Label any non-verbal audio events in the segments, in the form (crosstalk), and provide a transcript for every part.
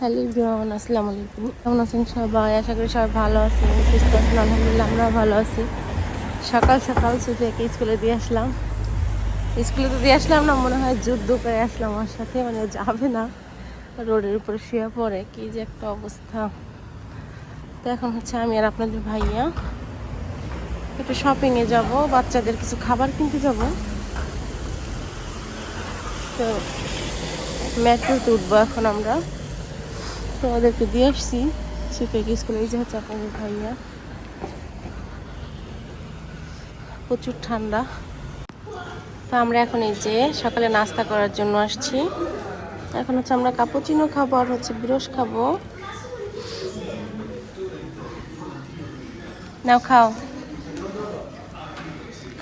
Hello ইব্রাহমান আসসালামু আলাইকুম। কেমন আছেন সবাই? আশা করি সবাই ভালো আছেন, সুস্থ আছেন, আলহামদুলিল্লাহ আমরা ভালো আছি। সকাল সকাল সুফিয়াকে স্কুলে দিয়ে আসলাম। স্কুলে তো দিয়ে আসলাম না, মনে হয় যুদ্ধ করে আসলাম আমার সাথে মানে যাবে না। রোডের উপরে শুয়ে পড়ে, কি যে একটা অবস্থা। তো এখন হচ্ছে আমি আর আপনাদের ভাইয়া একটু শপিংয়ে যাব, বাচ্চাদের কিছু খাবার কিনতে যাব। তো মেট্রোতে উঠবো এখন আমরা। তো ওদেরকে দিয়ে আসছি। সুফিয়াকে স্কুলে? এই যে হচ্ছে আপনাদের ভাইয়া। প্রচুর ঠান্ডা। তো আমরা এখন এই যে সকালে নাস্তা করার জন্য আসছি। এখন হচ্ছে আমরা কাপুচিনো খাব আর হচ্ছে বিরস খাব। নাও খাও।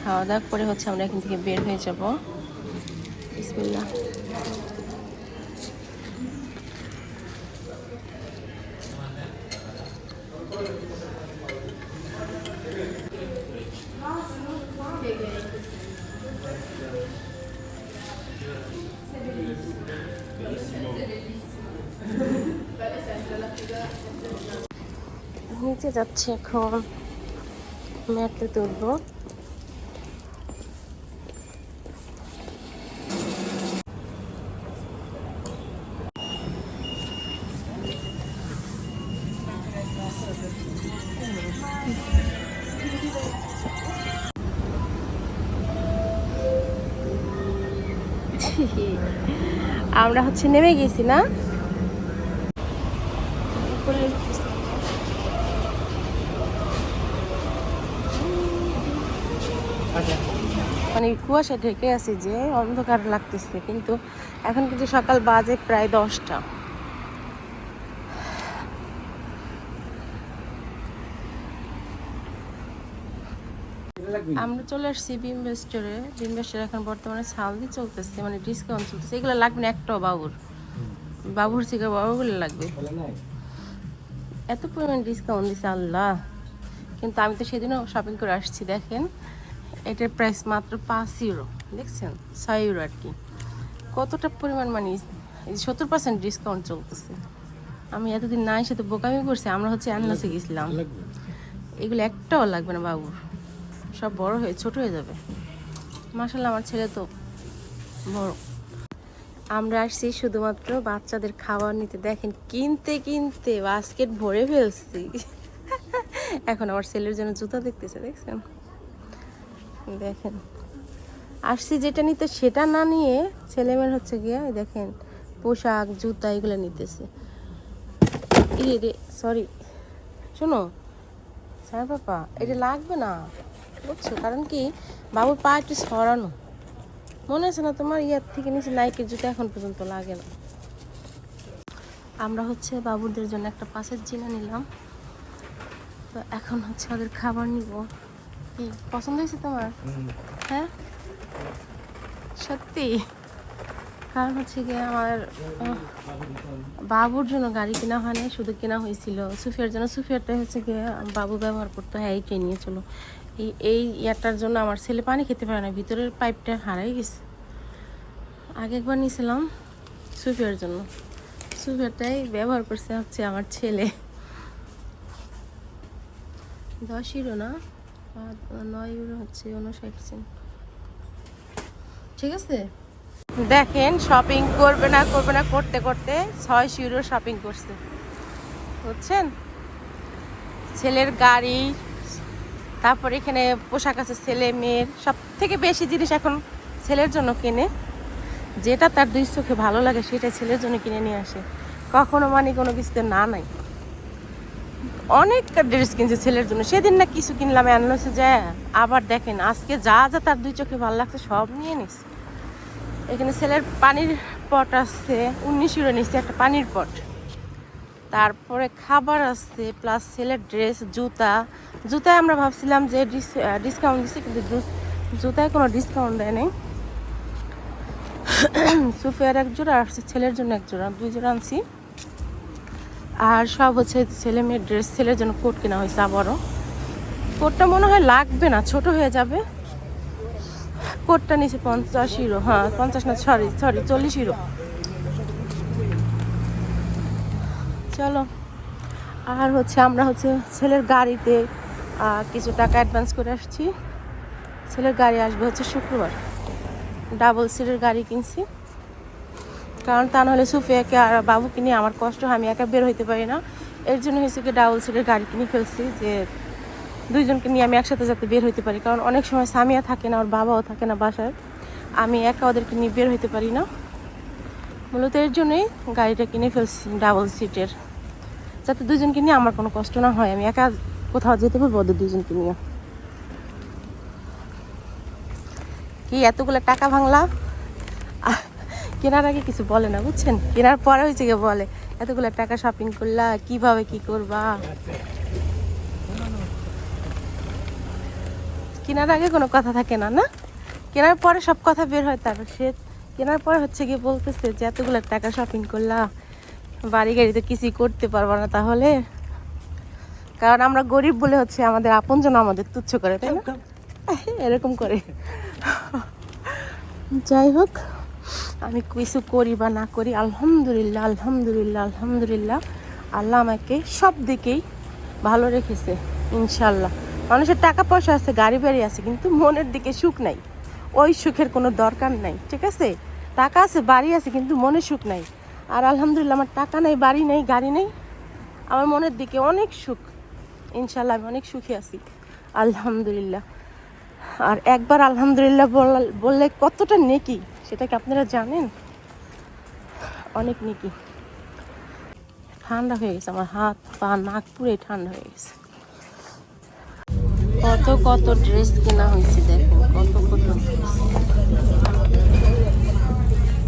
খাওয়া দাওয়া করে হচ্ছে আমরা এখান থেকে বের হয়ে যাব। বিসমিল্লাহ। নিচে যাচ্ছে এখন মেট্রো তুলবো। আমরা হচ্ছে নেমে গেছি না? মানে কুয়াশা ঢেকে আছে যে অন্ধকার লাগতেছে, কিন্তু এখন কিন্তু সকাল বাজে প্রায় দশটা। আমরা চলে আসছি বিম্ব স্টোরে বিম্ব স্টোরে এখন বর্তমানে সালদি চলতেছে মানে ডিসকাউন্ট চলতেছে। এগুলো লাগবে না একটাও বাবুর। বাবুর থেকে বাবুগুলো লাগবে। এত পরিমাণ ডিসকাউন্ট দিছে, আল্লাহ। কিন্তু আমি তো সেদিনও শপিং করে আসছি, দেখেন। এটার প্রাইস মাত্র পাঁচ ইউরো দেখছেন? ছয় ইউরো আর কি। কতটা পরিমাণ মানে এই সত্তর পার্সেন্ট ডিসকাউন্ট চলতেছে। আমি এতদিন না এসে তো বোকামি করছি আমরা হচ্ছে আনলাসে গেছিলাম। এগুলো একটাও লাগবে না বাবুর সব বড় হয়ে ছোট হয়ে যাবে। মাসাল্লাহ আমার ছেলে তো বড়। আমরা আসছি শুধুমাত্র বাচ্চাদের খাবার নিতে। দেখেন কিনতে কিনতে বাস্কেট ভরে ফেলছি। (laughs) এখন আমার ছেলের জন্য জুতা দেখতেছে দেখছেন? দেখেন। আসছি যেটা নিতে, সেটা না নিয়ে ছেলেমেয়ের হচ্ছে গিয়ে দেখেন, পোশাক, জুতা, এগুলো নিতেছে। ই রে সরি শোনো, স্যার বাবা, এটা লাগবে না। বুঝছ? কারণ কি, বাবুর পা একটু সরানো মনে আছে না তোমার ইয়ার থেকে নিচে নাইকের জুতো এখন পর্যন্ত লাগে না। আমরা হচ্ছে বাবুদের জন্য একটা পাশের জিনা নিলাম। তো এখন হচ্ছে ওদের খাবার নিব। কি? পছন্দ হয়েছে তোমার? হ্যাঁ? সত্যি? কারণ হচ্ছে গিয়ে আমার বাবুর জন্য গাড়ি কেনা হয় নাই শুধু কেনা হয়েছিল। সুফিয়ার জন্য সুফিয়ারটাই হচ্ছে গিয়ে বাবু ব্যবহার করতে হয় এইটাই নিয়ে চলো। এই এই ইয়ারটার জন্য আমার ছেলে পানি খেতে পারে না ভিতরের পাইপটা হারাই গেছে। আগে একবার নিয়েছিলাম সুফিয়ার জন্য। সুফিয়ারটাই ব্যবহার করছে হচ্ছে আমার ছেলে। দশ ইউরো না? নয় ইউরো হচ্ছে ঠিক আছে? দেখেন শপিং করবে না করবে না, করতে করতে ছয় ইউরো শপিং করছে। বুঝছেন? ছেলের গাড়ি, তারপর এখানে পোশাক আছে ছেলে, মেয়ের। সব থেকে বেশি জিনিস এখন ছেলের জন্য কেনে। যেটা তার দুই চোখে ভালো লাগে সেটা ছেলের জন্য কিনে নিয়ে আসে। কখনো মানে কোনো কিছুতে না নাই। অনেক ড্রেস কিনছে ছেলের জন্য। সেদিন না কিছু কিনলাম আনলোসে যায় আবার দেখেন, আজকে যা যা তার দুই চোখে ভালো লাগছে, সব নিয়ে নিস এখানে ছেলের পানির পট আছে, উনিশ ইউরো নিচ্ছে একটা পানির পট। তারপরে খাবার আছে প্লাস ছেলের ড্রেস জুতা। জুতায় আমরা ভাবছিলাম যে ডিসকাউন্ট দিচ্ছে কিন্তু জুতায় কোনো ডিসকাউন্ট দেয় নাই। সুফিয়ার এক জোড়া আর ছেলের জন্য এক জোড়া, দুই জোড়া আনছি। আর সব হচ্ছে ছেলে মেয়ের ড্রেস ছেলের জন্য কোট কেনা হয়েছে আবারও। কোটটা মনে হয় লাগবে না, ছোট হয়ে যাবে। কোটটা নিচে পঞ্চাশ ইউরো হ্যাঁ পঞ্চাশ না সরি সরি চল্লিশ ইউরো চলো, আর হচ্ছে আমরা হচ্ছে ছেলের গাড়িতে কিছু টাকা অ্যাডভান্স করে আসছি। ছেলের গাড়ি আসবে হচ্ছে শুক্রবার। ডাবল সিটের গাড়ি কিনছি। কারণ তা নাহলে সুফিয়াকে আর বাবুকে নিয়ে আমার কষ্ট আমি একা বের হইতে পারি না। এর জন্য হয়েছে কি ডাবল সিটের গাড়ি কিনে ফেলছি যে দুইজনকে নিয়ে আমি একসাথে যাতে বের হইতে পারি। কারণ অনেক সময় সামিয়া থাকে না, ওর বাবাও থাকে না বাসায়। আমি একা ওদেরকে নিয়ে বের হইতে পারি না। মূলত এর জন্যই গাড়িটা কিনে ফেলছি ডাবল সিটের যাতে দুজনকে নিয়ে আমার কোনো কষ্ট না হয়, আমি একা কোথাও যেতে পারব ওদের দুজনকে নিয়ে। কি এতগুলো টাকা ভাঙলা? কেনার আগে কিছু বলে না বুঝছেন? কেনার পরে হয়েছে গিয়ে বলে এতগুলো টাকা শপিং করলা কীভাবে কি করবা? কেনার আগে কোনো কথা থাকে না না? কেনার পরে সব কথা বের হয় তার সে কেনার পরে হচ্ছে গিয়ে বলতেছে যে এতগুলো টাকা শপিং করলা বাড়ি গাড়ি তো কিছুই করতে পারবা না তাহলে? কারণ আমরা গরিব বলে হচ্ছে আমাদের আপনজন আমাদের তুচ্ছ করে তাই না? এরকম করে। যাই হোক। আমি কিছু করি বা না করি, আলহামদুলিল্লাহ আলহামদুলিল্লাহ আলহামদুলিল্লাহ, আল্লাহ আমাকে সব দিকেই ভালো রেখেছে ইনশাল্লাহ মানুষের টাকা পয়সা আছে, গাড়ি বাড়ি আছে, কিন্তু মনের দিকে সুখ নাই। ওই সুখের কোনো দরকার নাই, ঠিক আছে? টাকা আছে, বাড়ি আছে, কিন্তু মনে সুখ নাই। আর আলহামদুলিল্লাহ, আমার টাকা নেই, বাড়ি নেই, গাড়ি নেই, আমার মনের দিকে অনেক সুখ। ইনশাল্লাহ আমি অনেক সুখী আছি। আলহামদুলিল্লাহ। আর একবার আলহামদুলিল্লাহ বল- বললে কতটা নেকি। সেটা কি আপনারা জানেন? অনেক নেকি। ঠান্ডা হয়ে গেছে, আমার হাত, পা, নাক পুরে ঠান্ডা হয়ে গেছে। কত কত ড্রেস কেনা হয়েছে দেখেন কত কত।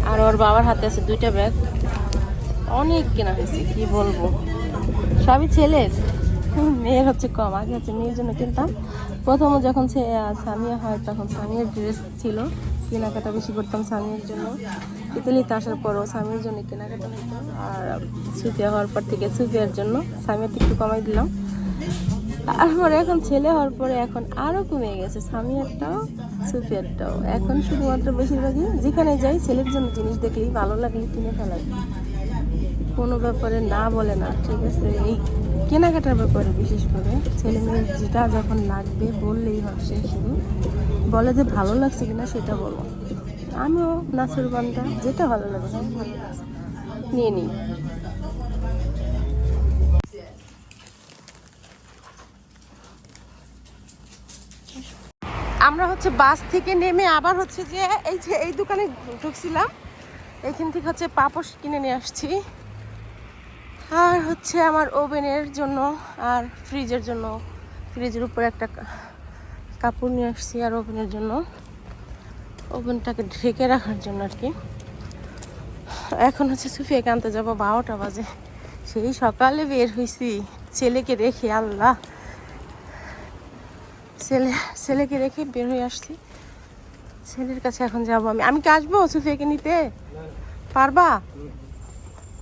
আর ওর বাবার হাতে আছে দুইটা ব্যাগ। অনেক কেনা হয়েছে, কি বলব? সবই ছেলের। মেয়ের হচ্ছে কম, আগে হচ্ছে মেয়ের জন্য কিনতাম। প্রথম যখন সে সামিয়া হয় তখন সামিয়ার ড্রেস ছিল, কেনাকাটা বেশি করতাম স্বামীর জন্য। ইতালিতে আসার পরও স্বামীর জন্য কেনাকাটা হতো আর সুফিয়া হওয়ার পর থেকে সুফিয়ার জন্য সামিয়ারটা একটু কমাই দিলাম। তারপরে এখন ছেলে হওয়ার পরে এখন আরও কমে গেছে। সামিয়ারটাও সুফিয়ারটাও এখন শুধুমাত্র বেশিরভাগই যেখানে যাই ছেলের জন্য জিনিস দেখলেই ভালো লাগলে কিনে ফেলাই। কোনো ব্যাপারে না বলে না, ঠিক আছে? এই কেনাকাটার ব্যাপারে বিশেষ করে ছেলে মেয়ের যেটা যখন লাগবে বললেই সে শুধু বলে যে ভালো লাগছে কিনা সেটা বলো। আমিও নাচুর বান্ধা যেটা ভালো লাগে নিয়ে নিই। আমরা হচ্ছে বাস থেকে নেমে আবার হচ্ছে যে এই যে এই দোকানে ঢুকছিলাম এইখান থেকে হচ্ছে পাপোশ কিনে নিয়ে আসছি। আর হচ্ছে আমার ওভেনের জন্য আর ফ্রিজের জন্য, ফ্রিজের উপরে একটা কাপড় নিয়ে আসছি আর ওভেনের জন্য। ওভেনটাকে ঢেকে রাখার জন্য আর কি। এখন হচ্ছে সুফিয়াকে আনতে যাব, বারোটা বাজে। সেই সকালে বের হয়েছি ছেলেকে রেখে আল্লাহ। ছেলে, ছেলেকে রেখে বের হয়ে আসছি। ছেলের কাছে এখন যাব আমি। আমি কি আসব সুফিয়াকে নিতে? পারবা?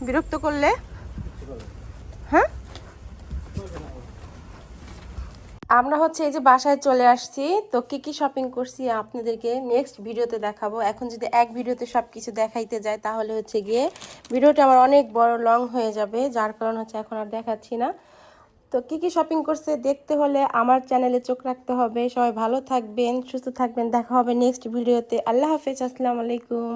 বিরক্ত করলে? হ্যাঁ? আমরা হচ্ছে এই যে বাসায় চলে আসছি, তো কি কি শপিং করছি আপনাদেরকে নেক্সট ভিডিওতে দেখাবো। এখন যদি এক ভিডিওতে সব কিছু দেখাইতে যায় তাহলে হচ্ছে গিয়ে ভিডিওটা আমার অনেক বড় লং হয়ে যাবে, যার কারণ হচ্ছে এখন আর দেখাচ্ছি না। তো কি কি শপিং করছে দেখতে হলে আমার চ্যানেলে চোখ রাখতে হবে। সবাই ভালো থাকবেন, সুস্থ থাকবেন। দেখা হবে নেক্সট ভিডিওতে। আল্লাহ হাফেজ, আসসালামু আলাইকুম।